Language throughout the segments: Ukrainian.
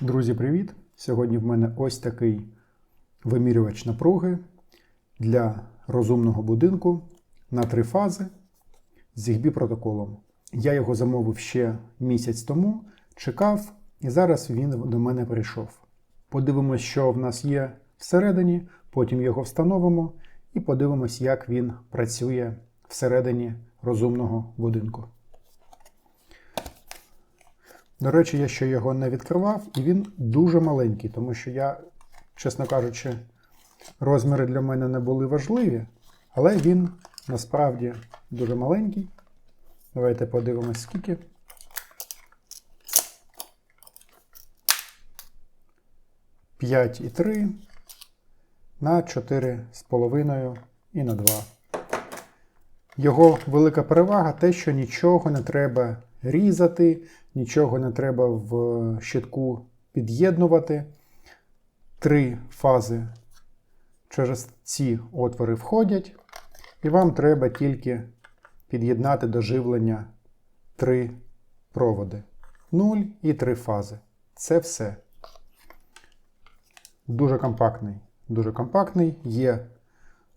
Друзі, привіт! Сьогодні в мене ось такий вимірювач напруги для розумного будинку на три фази з ZigBee протоколом. Я його замовив ще місяць тому, чекав, і зараз він до мене прийшов. Подивимось, що в нас є всередині, потім його встановимо і подивимось, як він працює всередині розумного будинку. До речі, я ще його не відкривав, і він дуже маленький, тому що я, чесно кажучи, розміри для мене не були важливі, але він насправді дуже маленький. Давайте подивимось, скільки. П'ять і 3 на 4,5 і на 2. Його велика перевага те, що нічого не треба різати, нічого не треба в щитку під'єднувати. Три фази через ці отвори входять, і вам треба тільки під'єднати до живлення три проводи. 0 і три фази. Це все. Дуже компактний. Дуже компактний. Є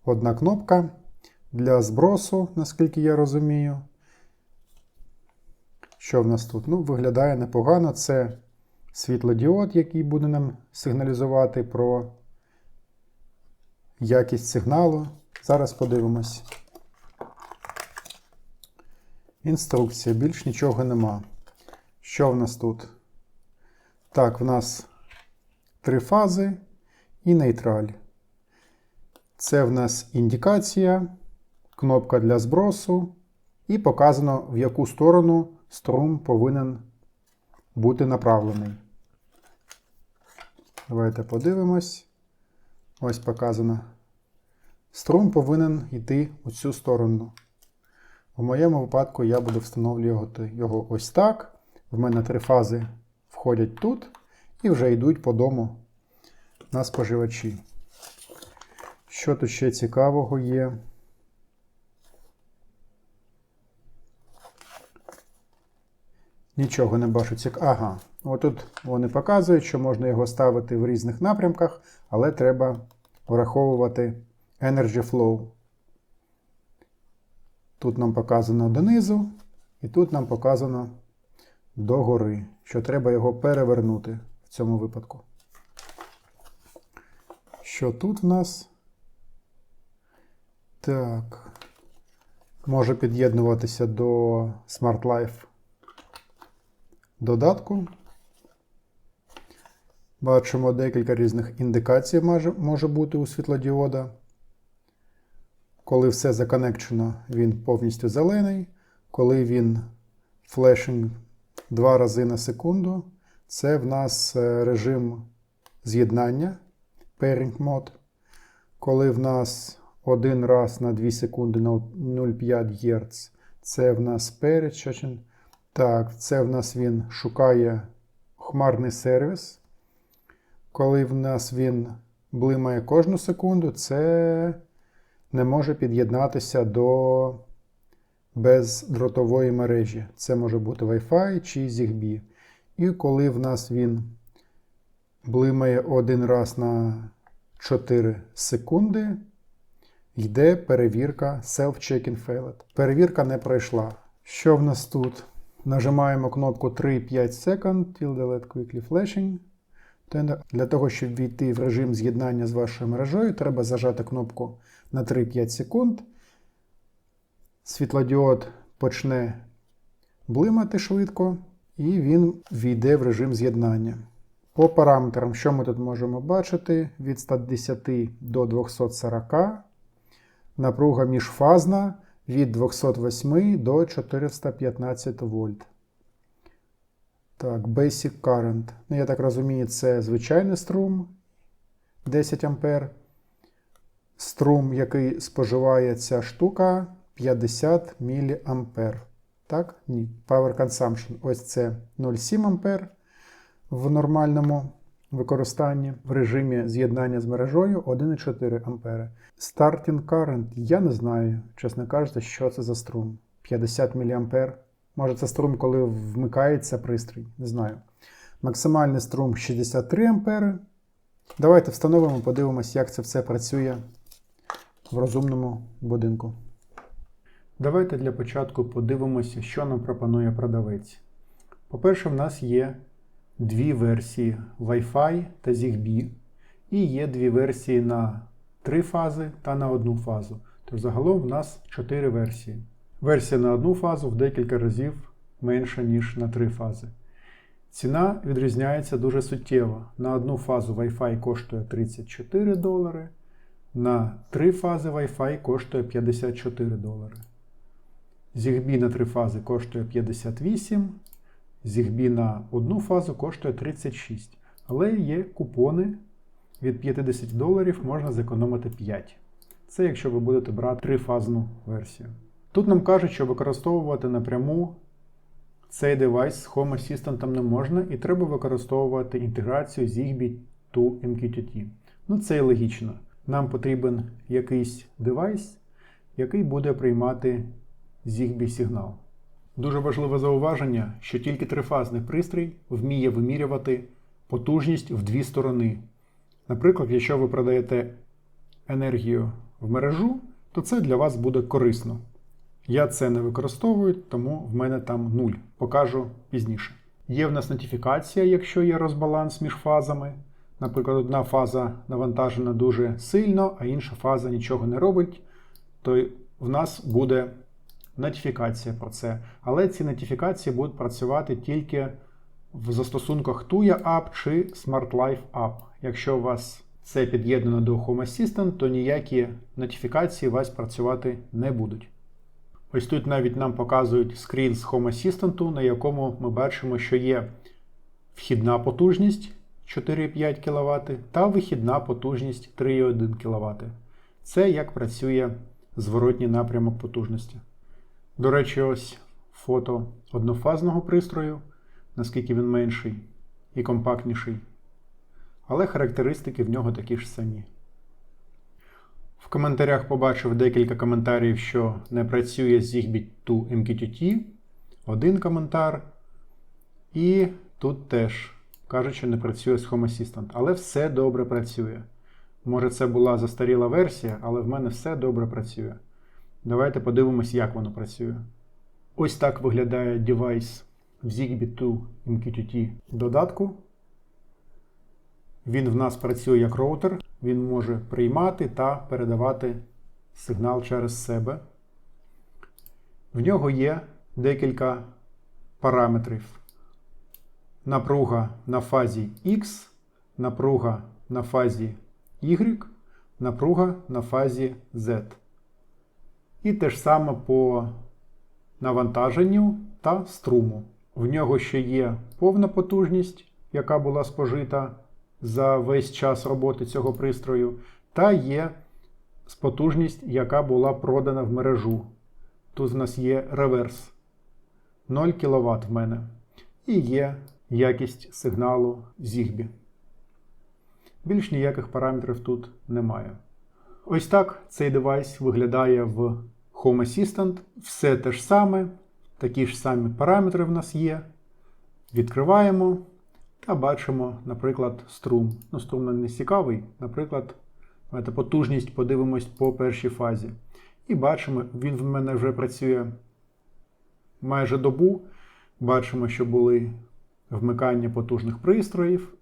одна кнопка для збросу, наскільки я розумію. Що в нас тут? Ну, виглядає непогано. Це світлодіод, який буде нам сигналізувати про якість сигналу. Зараз подивимось. Інструкція. Більш нічого нема. Що в нас тут? Так, в нас три фази і нейтраль. Це в нас індикація, кнопка для збросу, і показано, в яку сторону струм повинен бути направлений. Давайте подивимось. Ось показано. Струм повинен йти у цю сторону. У моєму випадку я буду встановлювати його ось так. В мене три фази входять тут і вже йдуть по дому на споживачі. Що тут ще цікавого є? Нічого не бачу цікавого. Ага, отут вони показують, що можна його ставити в різних напрямках, але треба враховувати Energy Flow. Тут нам показано донизу, і тут нам показано догори, що треба його перевернути в цьому випадку. Що тут в нас? Так. Може під'єднуватися до Smart Life додатку. Бачимо декілька різних індикацій може, може бути у світлодіода. Коли все законекчено, він повністю зелений. Коли він флешинг два рази на секунду, це в нас е, режим з'єднання pairing mode. Коли в нас один раз на 2 секунди на 0,5 Гц, це в нас перед. Так, це в нас він шукає хмарний сервіс. Коли в нас він блимає кожну секунду, це не може під'єднатися до бездротової мережі. Це може бути Wi-Fi чи ZigBee. І коли в нас він блимає один раз на 4 секунди, йде перевірка Self-Checking Failed. Перевірка не пройшла. Що в нас тут? Нажимаємо кнопку 3-5 секунд till delete quickly flashing. Для того, щоб війти в режим з'єднання з вашою мережею, треба зажати кнопку на 3-5 секунд. Світлодіод почне блимати швидко, і він війде в режим з'єднання. По параметрам, що ми тут можемо бачити, від 110 до 240, напруга міжфазна від 208 до 415 вольт. Так, Basic Current. Ну, я так розумію, це звичайний струм 10 А. Струм, який споживає ця штука 50 мА. Так? Ні. Power Consumption. Ось це 0,7 А в нормальному використанні. В режимі з'єднання з мережою 1,4 А. Starting Current. Я не знаю, чесно кажучи, що це за струм. 50 мА. Може, це струм, коли вмикається пристрій, не знаю. Максимальний струм 63 А. Давайте встановимо, подивимось, як це все працює в розумному будинку. Давайте для початку подивимося, що нам пропонує продавець. По-перше, в нас є дві версії Wi-Fi та ZigBee, і є дві версії на три фази та на одну фазу. Тож загалом в нас чотири версії. Версія на одну фазу в декілька разів менша, ніж на три фази. Ціна відрізняється дуже суттєво. На одну фазу Wi-Fi коштує 34 долари, на три фази Wi-Fi коштує 54 долари. ZigBee на три фази коштує 58, ZigBee на одну фазу коштує 36. Але є купони від 50 доларів можна зекономити 5. Це якщо ви будете брати трифазну версію. Тут нам кажуть, що використовувати напряму цей девайс з Home Assistant не можна, і треба використовувати інтеграцію Zigbee to MQTT. Ну це і логічно. Нам потрібен якийсь девайс, який буде приймати Zigbee сигнал. Дуже важливе зауваження, що тільки трифазний пристрій вміє вимірювати потужність в дві сторони. Наприклад, якщо ви продаєте енергію в мережу, то це для вас буде корисно. Я це не використовую, тому в мене там 0. Покажу пізніше. Є в нас нотифікація, якщо є розбаланс між фазами. Наприклад, одна фаза навантажена дуже сильно, а інша фаза нічого не робить, то в нас буде нотифікація про це. Але ці нотифікації будуть працювати тільки в застосунках Tuya App чи Smart Life App. Якщо у вас це під'єднано до Home Assistant, то ніякі нотифікації у вас працювати не будуть. Ось тут навіть нам показують скрін з Home Assistant, на якому ми бачимо, що є вхідна потужність 4,5 кВт та вихідна потужність 3,1 кВт. Це як працює зворотній напрямок потужності. До речі, ось фото однофазного пристрою, наскільки він менший і компактніший. Але характеристики в нього такі ж самі. В коментарях побачив декілька коментарів, що не працює Zigbee to MQTT. Один коментар. І тут теж кажуть, що не працює з Home Assistant. Але все добре працює. Може, це була застаріла версія, але в мене все добре працює. Давайте подивимось, як воно працює. Ось так виглядає девайс в Zigbee to MQTT додатку. Він в нас працює як роутер, він може приймати та передавати сигнал через себе. В нього є декілька параметрів. Напруга на фазі X, напруга на фазі Y, напруга на фазі Z. І те ж саме по навантаженню та струму. В нього ще є повна потужність, яка була спожита за весь час роботи цього пристрою, та є потужність, яка була продана в мережу. Тут в нас є реверс 0 кВт в мене. І є якість сигналу Zigbee. Більш ніяких параметрів тут немає. Ось так цей девайс виглядає в Home Assistant. Все те ж саме, такі ж самі параметри в нас є. Відкриваємо та бачимо, наприклад, струм. Ну, струм нам не цікавий. Наприклад, давайте потужність подивимось по першій фазі. І бачимо, він в мене вже працює майже добу. Бачимо, що були вмикання потужних пристроїв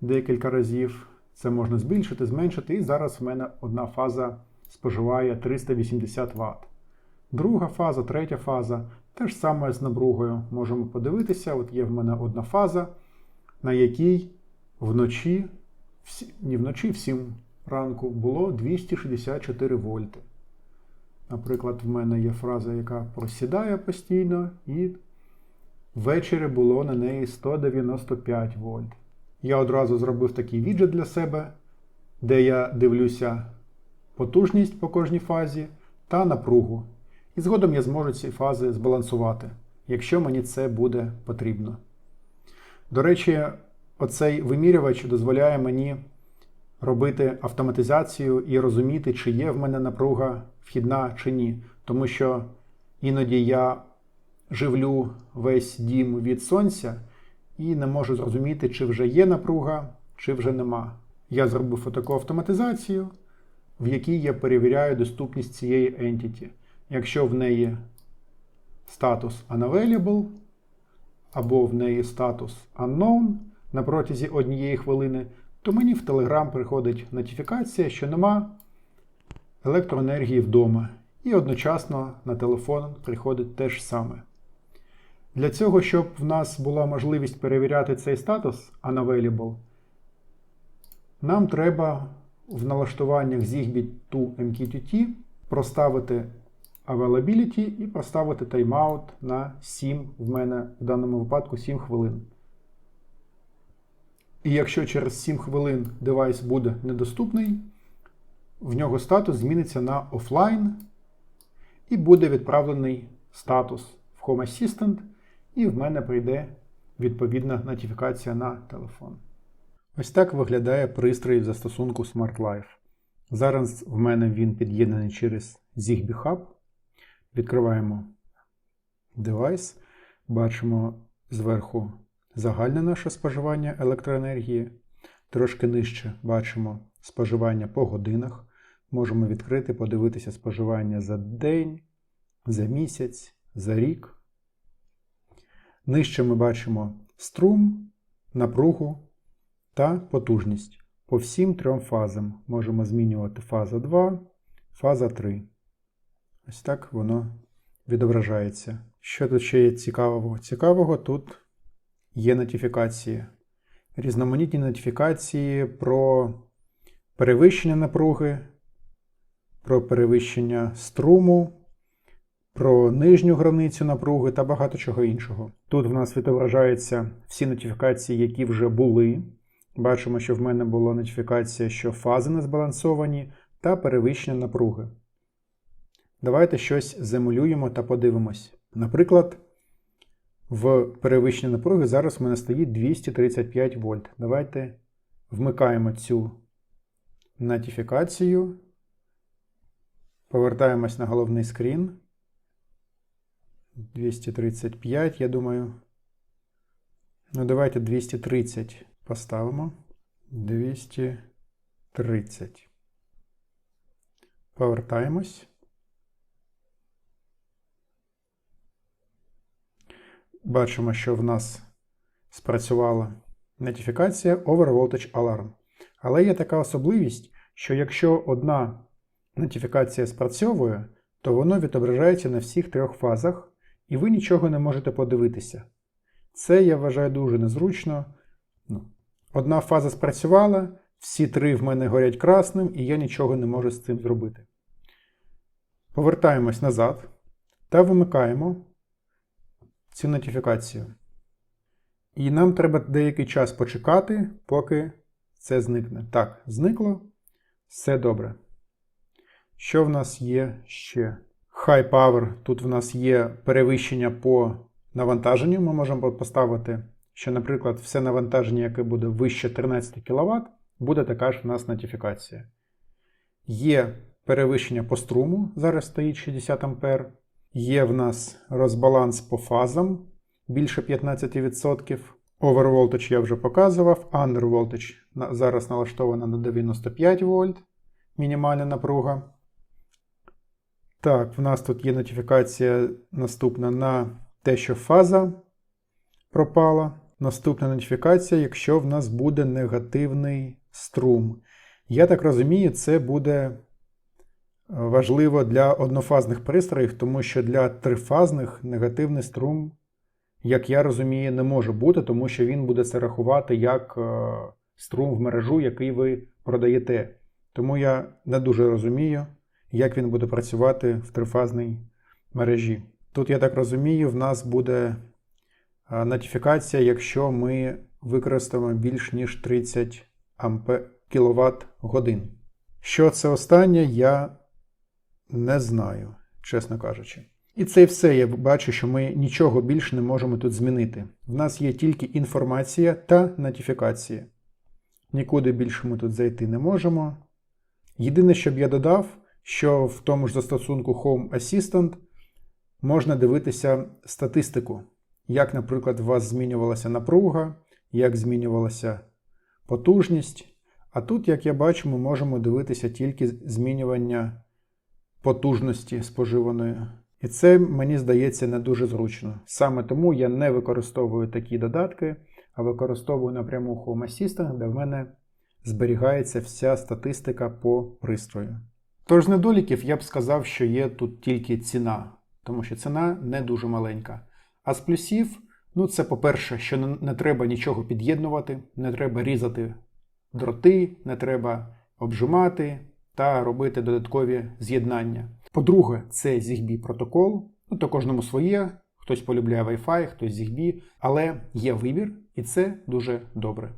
декілька разів. Це можна збільшити, зменшити. І зараз в мене одна фаза споживає 380 Вт. Друга фаза, третя фаза. Те ж саме з напругою. Можемо подивитися, от є в мене одна фаза, на якій вночі, не вночі, в 7 ранку було 264 вольти. Наприклад, в мене є фраза, яка просідає постійно, і ввечері було на неї 195 вольт. Я одразу зробив такий віджит для себе, де я дивлюся потужність по кожній фазі та напругу. І згодом я зможу ці фази збалансувати, якщо мені це буде потрібно. До речі, оцей вимірювач дозволяє мені робити автоматизацію і розуміти, чи є в мене напруга вхідна чи ні. Тому що іноді я живлю весь дім від сонця, і не можу зрозуміти, чи вже є напруга, чи вже нема. Я зробив таку автоматизацію, в якій я перевіряю доступність цієї entity. Якщо в неї статус unavailable, або в неї статус unknown на протязі однієї хвилини, то мені в Telegram приходить нотифікація, що нема електроенергії вдома. І одночасно на телефон приходить те ж саме. Для цього, щоб в нас була можливість перевіряти цей статус unavailable, нам треба в налаштуваннях Zigbee to MQTT проставити availability і поставити тайм-аут на 7, в мене в даному випадку 7 хвилин. І якщо через 7 хвилин девайс буде недоступний, в нього статус зміниться на офлайн і буде відправлений статус в Home Assistant, і в мене прийде відповідна нотифікація на телефон. Ось так виглядає пристрій в застосунку Smart Life. Зараз в мене він під'єднаний через Zigbee Hub. Відкриваємо девайс, бачимо зверху загальне наше споживання електроенергії. Трошки нижче бачимо споживання по годинах. Можемо відкрити, подивитися споживання за день, за місяць, за рік. Нижче ми бачимо струм, напругу та потужність. По всім трьом фазам можемо змінювати фаза 2, фаза 3. Ось так воно відображається. Що тут ще є цікавого? Цікавого тут є нотифікації. Різноманітні нотифікації про перевищення напруги, про перевищення струму, про нижню границю напруги та багато чого іншого. Тут в нас відображаються всі нотифікації, які вже були. Бачимо, що в мене була нотифікація, що фази не збалансовані, та перевищення напруги. Давайте щось замалюємо та подивимось. Наприклад, в перевищенні напруги зараз в мене стоїть 235 вольт. Давайте вмикаємо цю нотифікацію. Повертаємось на головний скрін. 235, я думаю. Ну, давайте 230 поставимо. 230. Повертаємось. Бачимо, що в нас спрацювала нотифікація Over Voltage Alarm. Але є така особливість, що якщо одна нотифікація спрацьовує, то воно відображається на всіх трьох фазах, і ви нічого не можете подивитися. Це я вважаю дуже незручно. Ну, Одна фаза спрацювала, всі три в мене горять красним, і я нічого не можу з цим зробити. Повертаємось назад та вимикаємо цю нотифікацію. І нам треба деякий час почекати, поки це зникне. Так, зникло. Все добре. Що в нас є ще? High Power. Тут в нас є перевищення по навантаженню. Ми можемо поставити, що, наприклад, все навантаження, яке буде вище 13 кВт, буде така ж в нас нотифікація. Є перевищення по струму, зараз стоїть 60 А. Є в нас розбаланс по фазам більше 15%. Overvoltage я вже показував. Undervoltage зараз налаштована на 95 вольт. Мінімальна напруга. Так, в нас тут є нотифікація наступна на те, що фаза пропала. Наступна нотифікація, якщо в нас буде негативний струм. Я так розумію, це буде важливо для однофазних пристроїв, тому що для трифазних негативний струм, як я розумію, не може бути, тому що він буде це рахувати як е, струм в мережу, який ви продаєте. Тому я не дуже розумію, як він буде працювати в трифазній мережі. Тут, я так розумію, в нас буде е, нотифікація, якщо ми використаємо більш ніж 30 кВт годин. Що це останнє, я не знаю, чесно кажучи. І це все. Я бачу, що ми нічого більше не можемо тут змінити. В нас є тільки інформація та нотифікація. Нікуди більше ми тут зайти не можемо. Єдине, що б я додав, що в тому ж застосунку Home Assistant можна дивитися статистику. Як, наприклад, у вас змінювалася напруга, як змінювалася потужність. А тут, як я бачу, ми можемо дивитися тільки змінювання потужності споживаної. І це, мені здається, не дуже зручно. Саме тому я не використовую такі додатки, а використовую напряму Home Assistant, де в мене зберігається вся статистика по пристрою. Тож з недоліків я б сказав, що є тут тільки ціна, тому що ціна не дуже маленька. А з плюсів, ну це по-перше, що не, треба нічого під'єднувати, не треба різати дроти, не треба обжимати та робити додаткові з'єднання. По-друге, це ZigBee протокол. Ну, то кожному своє, хтось полюбляє Wi-Fi, хтось ZigBee, але є вибір, і це дуже добре.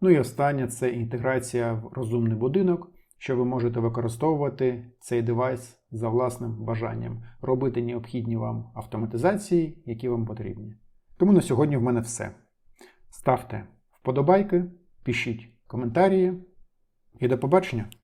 Ну і останнє це інтеграція в розумний будинок, що ви можете використовувати цей девайс за власним бажанням, робити необхідні вам автоматизації, які вам потрібні. Тому на сьогодні в мене все. Ставте вподобайки, пишіть коментарі і до побачення!